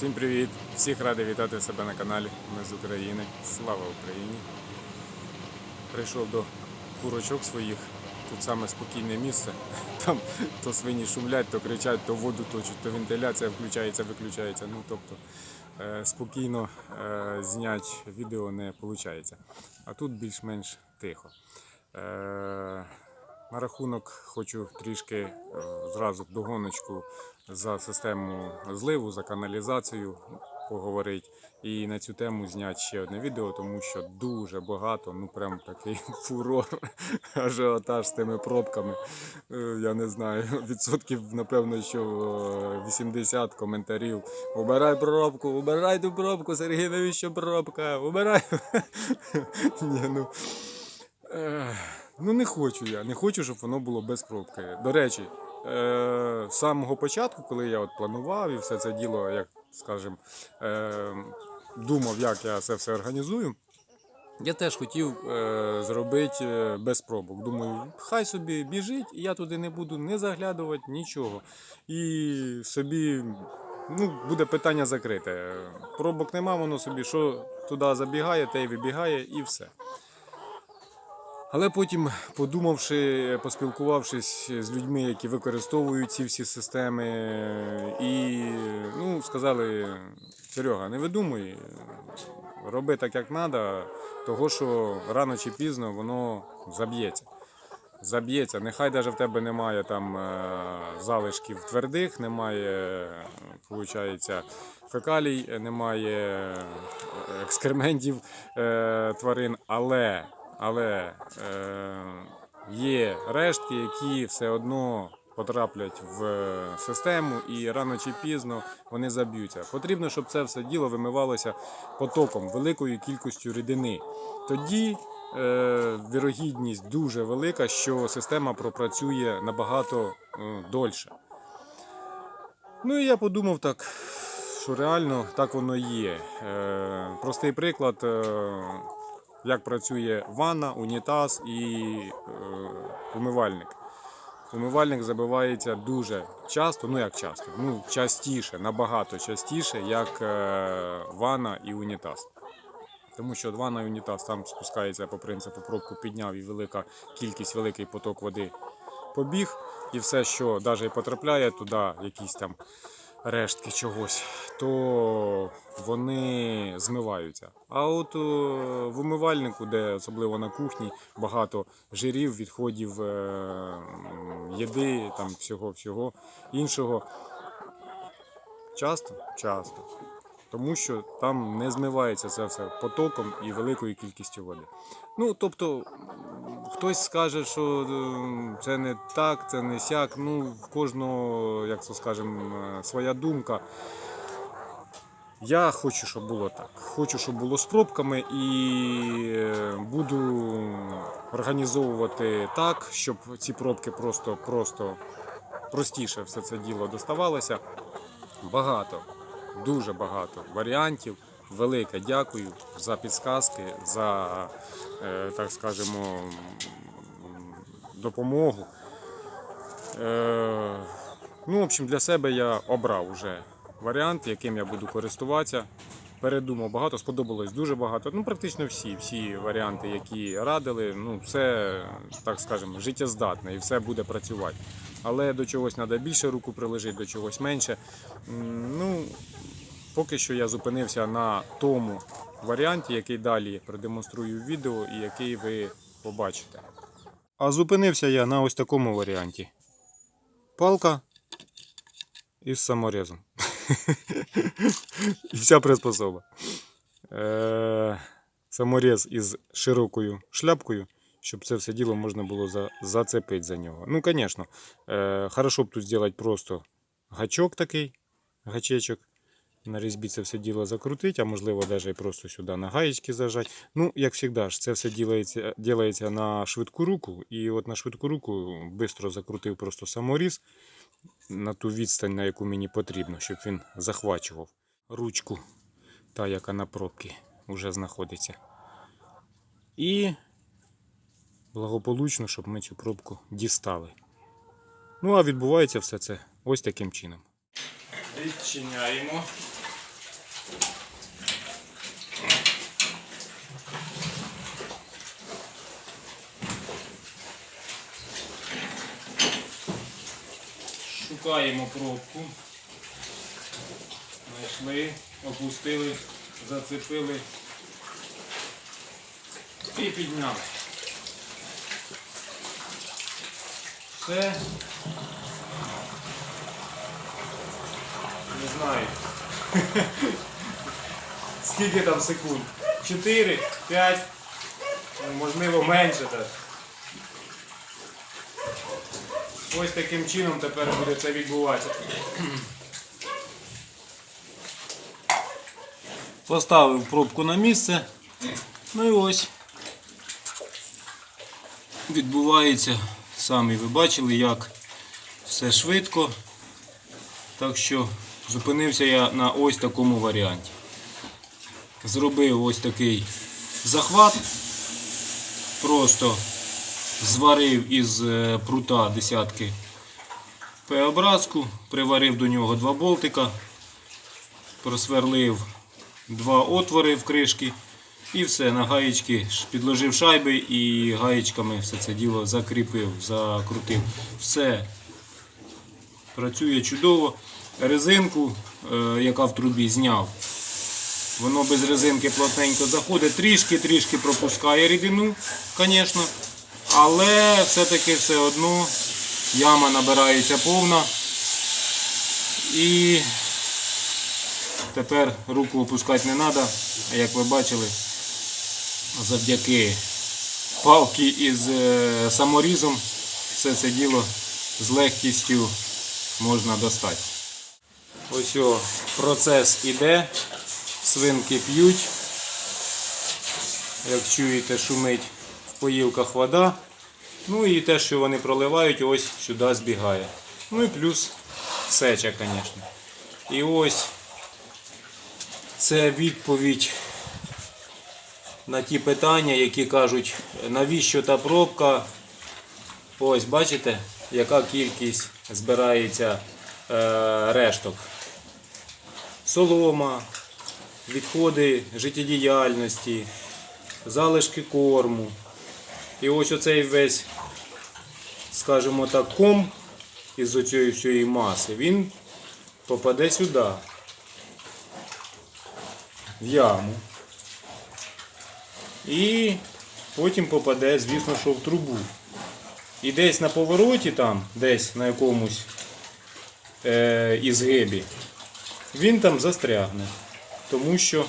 Всім привіт! Всіх радий вітати себе на каналі. Ми з України. Слава Україні! Прийшов до курочок своїх. Тут саме спокійне місце. Там то свині шумлять, то кричать, то воду точать, то вентиляція включається, виключається. Ну тобто е, спокійно е, зняти відео не виходить. А тут більш-менш тихо. Е, на рахунок хочу трішки е, зразу догоночку за систему зливу, за каналізацію поговорити. І на цю тему зняти ще одне відео, тому що дуже багато, ну прям такий фурор, ажіотаж з тими пробками. Е, Я не знаю, відсотків, напевно, що е, 80 коментарів. Убирай пробку, убирай ту пробку, Сергій, навіщо пробка? Убирай. Ні, ну. Ну не хочу я, не хочу, щоб воно було без пробки. До речі, е, з самого початку, коли я от планував і все це діло, як скажем, е, думав, як я це все організую. Я теж хотів е, зробити е, без пробок. Думаю, хай собі біжить, і я туди не буду не заглядувати, нічого. І собі ну, буде питання закрите. Пробок нема, воно собі що туди забігає, те й вибігає, і все. Але потім, подумавши, поспілкувавшись з людьми, які використовують ці всі системи, і ну, сказали: Серега, не видумуй, роби так, як треба, того що рано чи пізно воно заб'ється. Заб'ється. Нехай навіть в тебе немає там е, залишків твердих, немає, виходить, фекалій, немає е, екскрементів е, тварин, але але е, є рештки, які все одно потраплять в систему і рано чи пізно вони заб'ються. Потрібно, щоб це все діло вимивалося потоком, великою кількістю рідини. Тоді е, вірогідність дуже велика, що система пропрацює набагато е, дольше. Ну і я подумав так, що реально так воно є. Е, простий приклад. Е, як працює ванна, унітаз і е, умивальник. Умивальник забивається дуже часто, ну як часто, ну частіше, набагато частіше, як е, ванна і унітаз. Тому що ванна і унітаз там спускається по принципу пробку підняв і велика кількість, великий поток води побіг, і все, що навіть потрапляє туди, якісь там рештки чогось, то вони змиваються. А от е, в умивальнику, де особливо на кухні, багато жирів, відходів е, їди, там всього всього іншого. Часто? Часто. Тому що там не змивається це все потоком і великою кількістю води. Ну, тобто, хтось скаже, що е, це не так, це не сяк. Ну, в кожного, як це скажемо, е, своя думка. Я хочу, щоб було так. Хочу, щоб було з пробками, і е, буду організовувати так, щоб ці пробки просто, просто простіше все це діло доставалося. Багато, дуже багато варіантів. Велике дякую за підсказки, за, е, так скажемо, допомогу. Е, Ну, в общем, для себе я обрав вже варіант, яким я буду користуватися. Передумав багато, сподобалось дуже багато. Ну, практично всі, всі варіанти, які радили, ну, все, так скажемо, життєздатне і все буде працювати. Але до чогось треба більше руку приложити, до чогось менше. Ну, поки що я зупинився на тому варіанті, який далі продемонструю в відео і який ви побачите. А зупинився я на ось такому варіанті. Палка із саморезом. І вся приспособа. Е, саморез із широкою шляпкою, щоб це все діло можна було за, зацепити за нього. Ну, звісно, е, хорошо б тут зробити просто гачок такий, гачечок. На різьбі це все діло закрутити, а можливо навіть просто сюди на гаєчки зажати. Ну, як завжди це все ділається на швидку руку. І от на швидку руку швидко закрутив просто саморіз на ту відстань, на яку мені потрібно, щоб він захвачував ручку, та яка на пробці вже знаходиться. І благополучно, щоб ми цю пробку дістали. Ну, а відбувається все це ось таким чином. Відчиняємо. Шукаємо пробку. Знайшли, опустили, зацепили і підняли. Все. Не знаю. Скільки там секунд? 4, 5, ну, можливо менше так. Ось таким чином тепер буде це відбуватися. Поставив пробку на місце. Ну і ось. Відбувається, самі ви бачили, як все швидко. Так що зупинився я на ось такому варіанті. Зробив ось такий захват. Просто зварив із е, прута десятки П-образку, приварив до нього два болтика, просверлив два отвори в кришки і все, на гаєчки підложив шайби і гаєчками все це діло закріпив, закрутив. Все працює чудово. Резинку, е, яка в трубі, зняв. Воно без резинки плотненько заходить, трішки-трішки пропускає рідину, звісно. Але все-таки все одно яма набирається повна. І тепер руку опускати не треба. Як ви бачили, завдяки палки із е, саморізом все це діло з легкістю можна достати. Ось о, процес іде, свинки п'ють. Як чуєте, шумить в поїлках вода. Ну і те, що вони проливають, ось сюди збігає. Ну і плюс сеча, звісно. І ось це відповідь на ті питання, які кажуть, навіщо та пробка. Ось, бачите, яка кількість збирається е, решток. Солома, відходи життєдіяльності, залишки корму. І ось оцей весь, скажімо так, ком із оцієї всієї маси, він попаде сюди, в яму. І потім попаде, звісно, що в трубу. І десь на повороті там, десь на якомусь е, ізгибі, він там застрягне. Тому що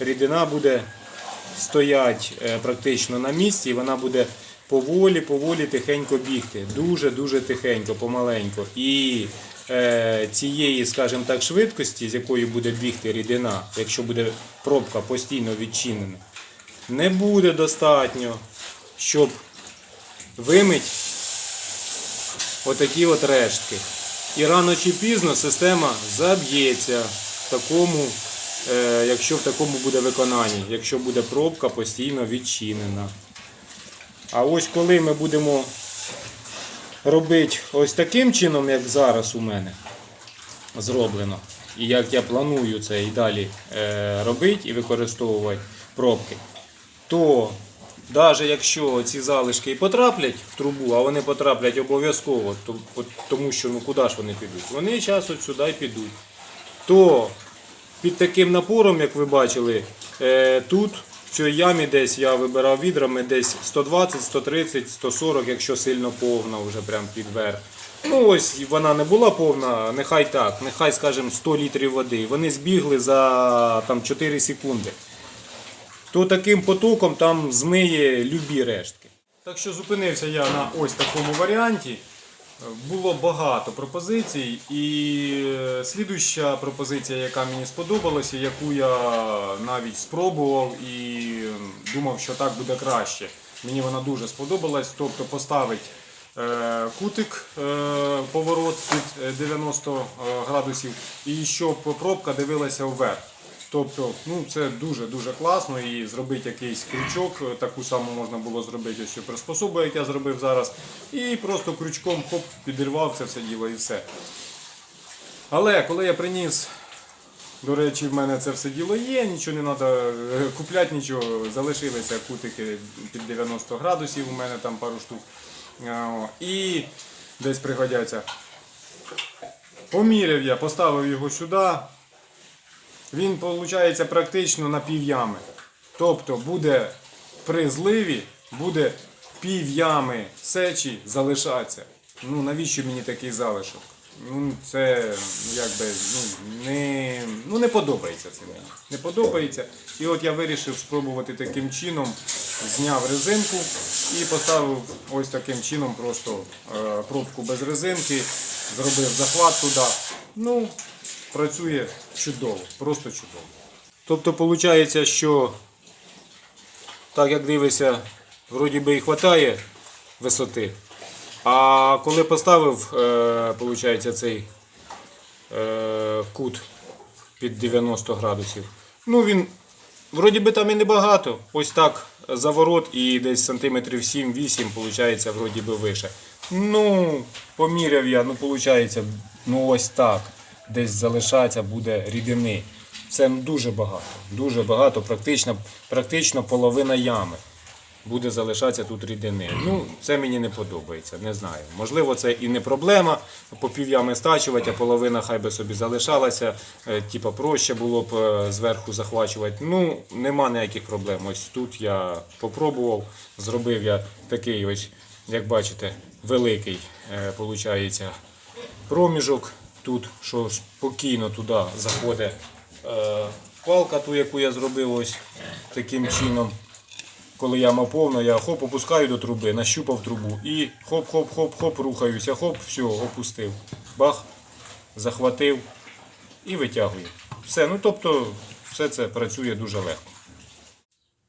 рідина буде стоять е, практично на місці, і вона буде поволі, поволі тихенько бігти. Дуже-дуже тихенько, помаленько. І е, цієї, скажімо так, швидкості, з якою буде бігти рідина, якщо буде пробка постійно відчинена, не буде достатньо, щоб вимить отакі от рештки. І рано чи пізно система заб'ється в такому, е, якщо в такому буде виконанні, якщо буде пробка постійно відчинена. А ось коли ми будемо робити ось таким чином, як зараз у мене зроблено, і як я планую це і далі е, робити і використовувати пробки, то навіть якщо ці залишки і потраплять в трубу, а вони потраплять обов'язково, тому що ну куди ж вони підуть? Вони час от сюди й підуть. То під таким напором, як ви бачили, е, тут в цій ямі десь я вибирав відрами десь 120, 130, 140, якщо сильно повна, вже прям під верх. Ну ось вона не була повна, нехай так, нехай скажімо 100 літрів води. Вони збігли за там 4 секунди то таким потоком там змиє любі рештки. Так що зупинився я на ось такому варіанті. Було багато пропозицій, і е, слідуща пропозиція, яка мені сподобалася, яку я навіть спробував і думав, що так буде краще. Мені вона дуже сподобалась. Тобто поставити е, кутик е, поворот під е, 90 градусів, і щоб пробка дивилася вверх. Тобто, ну це дуже дуже класно і зробити якийсь крючок, е, таку саму можна було зробити ось цю приспособу, як я зробив зараз, і просто крючком хоп, підірвав це все діло і все. Але коли я приніс, до речі, в мене це все діло є, нічого не треба купляти, нічого, залишилися кутики під 90 градусів, у мене там пару штук. І десь пригодяться. Поміряв я, поставив його сюди. Він, виходить, практично на пів ями. Тобто буде при зливі, буде пів ями сечі залишатися. Ну навіщо мені такий залишок? Ну, це якби ну, не, ну, не подобається це мені. Не подобається. І от я вирішив спробувати таким чином, зняв резинку і поставив ось таким чином просто е, пробку без резинки, зробив захват туди. Ну, працює чудово, просто чудово. Тобто, виходить, що так як дивишся, вроді би і вистачає висоти. А коли поставив, е, виходить, цей е, кут під 90 градусів, ну він вроді би там і небагато. Ось так заворот і десь сантиметрів 7-8, виходить, вроді би вище. Ну, поміряв я, ну виходить, ну ось так. Десь залишається буде рідини. Це дуже багато. Дуже багато, практично, практично половина ями буде залишатися тут рідини. Ну, це мені не подобається, не знаю. Можливо, це і не проблема. По пів'ями стачувати, а половина хай би собі залишалася. Е, Типа проще було б е, зверху захвачувати. Ну, нема ніяких проблем. Ось тут я попробував, зробив я такий ось, як бачите, великий, е, получається, проміжок. Тут, що спокійно туди заходить е, палка, ту, яку я зробив ось таким чином коли яма повна, я хоп, опускаю до труби, нащупав трубу і хоп-хоп-хоп-хоп, рухаюся, хоп, все, опустив. Бах, захватив і витягую. Все, ну тобто, все це працює дуже легко.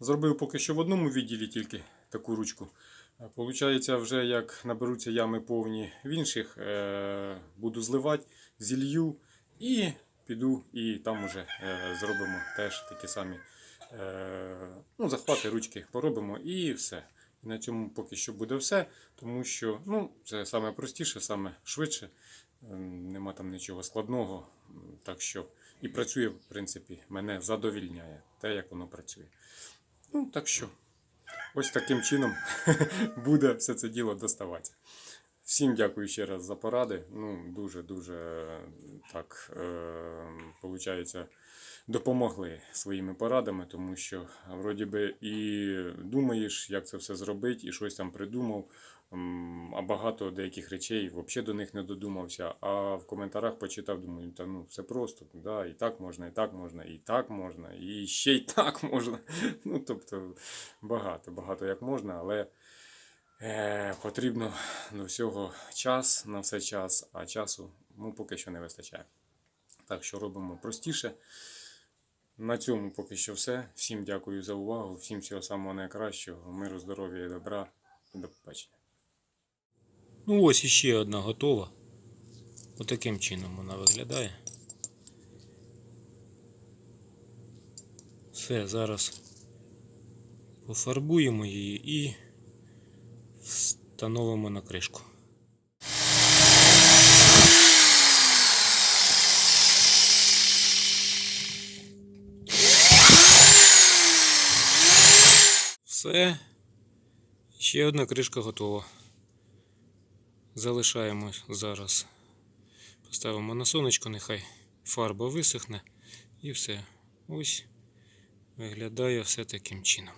Зробив поки що в одному відділі тільки таку ручку. А Получається, вже як наберуться ями повні в інших, е, буду зливати, зілью і піду і там уже е, зробимо теж такі самі е, ну, захвати ручки поробимо і все. І на цьому поки що буде все, тому що ну, це саме простіше, саме швидше. Е, Нема там нічого складного. Так що і працює, в принципі, мене задовільняє те, як воно працює. Ну, так що, ось таким чином буде все це діло доставатися. Всім дякую ще раз за поради. Ну, дуже-дуже так, е, допомогли своїми порадами, тому що вроді би і думаєш, як це все зробити, і щось там придумав. А багато деяких речей взагалі до них не додумався. А в коментарях почитав, думаю, та ну все просто, да, і так можна, і так можна, і так можна, і ще й так можна. Ну, тобто багато, багато як можна, але. Е, потрібно до всього час, на все час, а часу ну, поки що не вистачає. Так що робимо простіше. На цьому поки що все. Всім дякую за увагу, всім всього самого найкращого, миру, здоров'я і добра. До побачення. Ну ось іще одна готова. Отаким чином вона виглядає. Все, зараз пофарбуємо її і встановимо на кришку. Все. Ще одна кришка готова. Залишаємо зараз. Поставимо на сонечко, нехай фарба висохне і все. Ось виглядає все таким чином.